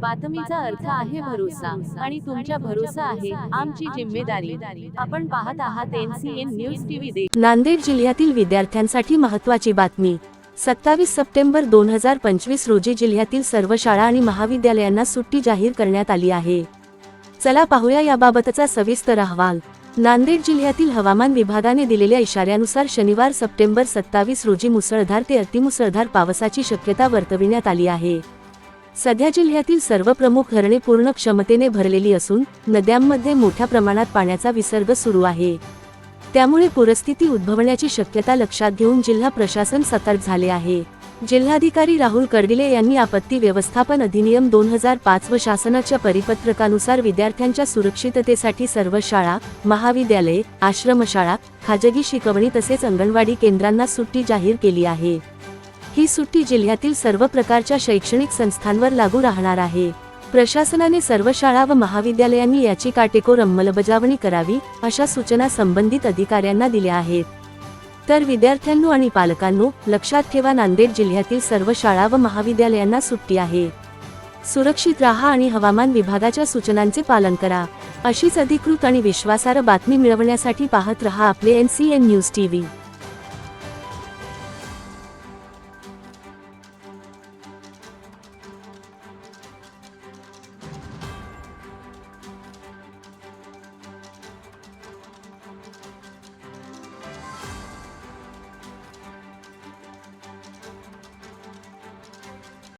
बातमीचा अर्थ आहे भरोसा आणि तुमच्या भरोसा आहे आमची जिम्मेदारी. आपण पाहत आहात एनसीएन न्यूज टीव्ही दे नांदेड जिल्ह्यातील विद्यार्थ्यांसाठी महत्त्वाची बातमी. सत्तावीस सप्टेंबर दोन हजार पंचवीस रोजी जिल्ह्यातील सर्व शाळा आणि महाविद्यालयांना सुट्टी जाहीर करण्यात आली आहे. चला पाहूया याबाबतचा सविस्तर अहवाल. नांदेड जिल्ह्यातील हवामान विभागाने दिलेल्या इशाऱ्यानुसार शनिवार सप्टेंबर सत्तावीस रोजी मुसळधार ते अतिमुसळधार पावसाची शक्यता वर्तविण्यात आली आहे. सध्या जिल्ह्यातील सर्व प्रमुख धरणे पूर्ण क्षमतेने भरलेली असून नद्यांमध्ये मोठ्या प्रमाणात पाण्याचा विसर्ग सुरू आहे. त्यामुळे पूरस्थिती उद्भवण्याची शक्यता लक्षात घेऊन जिल्हा प्रशासन सतर्क झाले आहे. जिल्हाधिकारी राहुल कर्डिले यांनी आपत्ती व्यवस्थापन अधिनियम दोन हजार पाच व शासनाच्या परिपत्रकानुसार विद्यार्थ्यांच्या सुरक्षिततेसाठी सर्व शाळा महाविद्यालये आश्रमशाळा खाजगी शिकवणी तसेच अंगणवाडी केंद्रांना सुट्टी जाहीर केली आहे. ही सुट्टी जिल्ह्यातील सर्व प्रकारच्या शैक्षणिक संस्थांवर लागू राहणार आहे. प्रशासनाने सर्व शाळा व महाविद्यालयांनी याची काटेकोर अंमलबजावणी करावी अशा सूचना संबंधित अधिकाऱ्यांना दिल्या आहेत. तर विद्यार्थ्यांनो आणि पालकांनो लक्षात ठेवा नांदेड जिल्ह्यातील सर्व शाळा व महाविद्यालयांना सुट्टी आहे. सुरक्षित राहा आणि हवामान विभागाच्या सूचनांचे पालन करा. अशीच अधिकृत आणि विश्वासार्ह बातमी मिळवण्यासाठी पाहत रहा आपले N C N news TV.